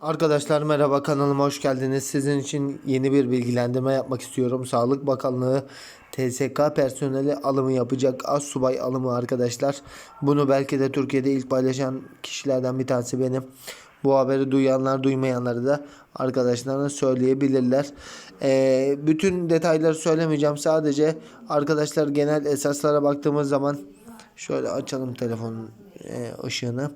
Arkadaşlar merhaba kanalıma hoş geldiniz. Sizin için yeni bir bilgilendirme yapmak istiyorum. Sağlık Bakanlığı TSK personeli alımı yapacak. Az subay alımı arkadaşlar. Bunu belki de Türkiye'de ilk paylaşan kişilerden bir tanesi benim. Bu haberi duyanlar duymayanları da arkadaşlarına söyleyebilirler. Ee, bütün detayları söylemeyeceğim. Sadece arkadaşlar genel esaslara baktığımız zaman Şöyle açalım telefonun ışığını.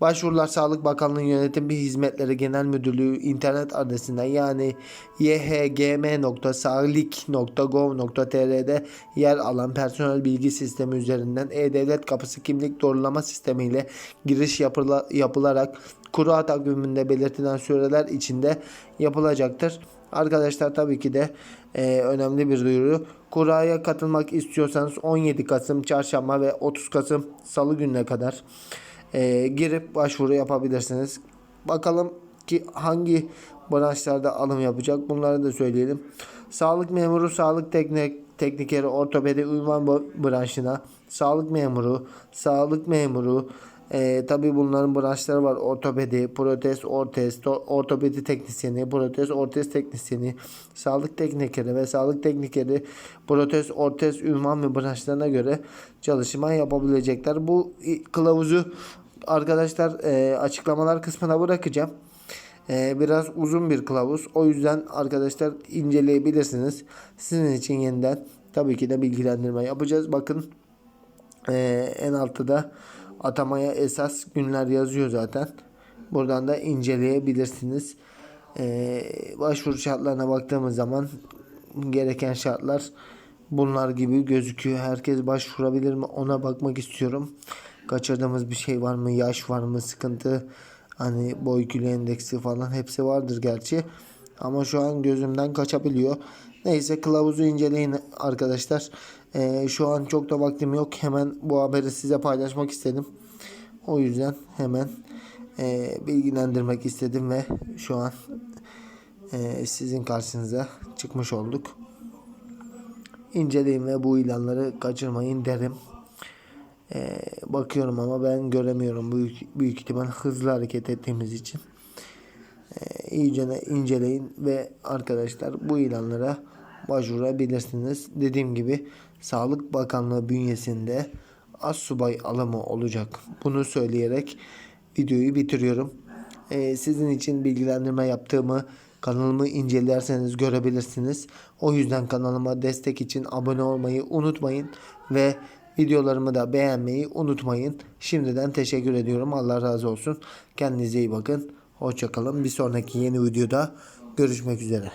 Başvurular Sağlık Bakanlığı Yönetim Hizmetleri Genel Müdürlüğü internet adresinden yani yhgm.sağlik.gov.tr'de yer alan personel bilgi sistemi üzerinden E-Devlet Kapısı kimlik doğrulama sistemiyle giriş yapıla, yapılarak kura takviminde belirtilen süreler içinde yapılacaktır. Arkadaşlar tabii ki de e, önemli bir duyuru. Kuraya katılmak istiyorsanız 17 Kasım Çarşamba ve 30 Kasım Salı gününe kadar e, girip başvuru yapabilirsiniz. Bakalım ki hangi branşlarda alım yapacak bunları da söyleyelim. Sağlık memuru, sağlık teknik teknikeri, ortopedi ünvan branşına, sağlık memuru, sağlık memuru, ee, tabii bunların branşları var. Ortopedi, protez, ortez, to- ortopedi teknisyeni, protez, ortez teknisyeni, sağlık teknikeri ve sağlık teknikeri protez, ortez, ünvan ve branşlarına göre çalışma yapabilecekler. Bu kılavuzu arkadaşlar e, açıklamalar kısmına bırakacağım. E, biraz uzun bir kılavuz. O yüzden arkadaşlar inceleyebilirsiniz. Sizin için yeniden tabii ki de bilgilendirme yapacağız. Bakın ee, en altta da atamaya esas günler yazıyor zaten. Buradan da inceleyebilirsiniz. Ee, başvuru şartlarına baktığımız zaman gereken şartlar bunlar gibi gözüküyor. Herkes başvurabilir mi? Ona bakmak istiyorum. Kaçırdığımız bir şey var mı? Yaş var mı? Sıkıntı hani boy kilo endeksi falan hepsi vardır gerçi. Ama şu an gözümden kaçabiliyor. Neyse kılavuzu inceleyin arkadaşlar. Ee, şu an çok da vaktim yok. Hemen bu haberi size paylaşmak istedim. O yüzden hemen e, bilgilendirmek istedim ve şu an e, sizin karşınıza çıkmış olduk. İnceleyin ve bu ilanları kaçırmayın derim. Ee, bakıyorum ama ben göremiyorum büyük büyük ihtimal hızlı hareket ettiğimiz için. Ee, iyice inceleyin ve arkadaşlar bu ilanlara başvurabilirsiniz. Dediğim gibi Sağlık Bakanlığı bünyesinde az subay alımı olacak. Bunu söyleyerek videoyu bitiriyorum. Ee, sizin için bilgilendirme yaptığımı kanalımı incelerseniz görebilirsiniz. O yüzden kanalıma destek için abone olmayı unutmayın ve videolarımı da beğenmeyi unutmayın. Şimdiden teşekkür ediyorum. Allah razı olsun. Kendinize iyi bakın. Hoşçakalın. Bir sonraki yeni videoda görüşmek üzere.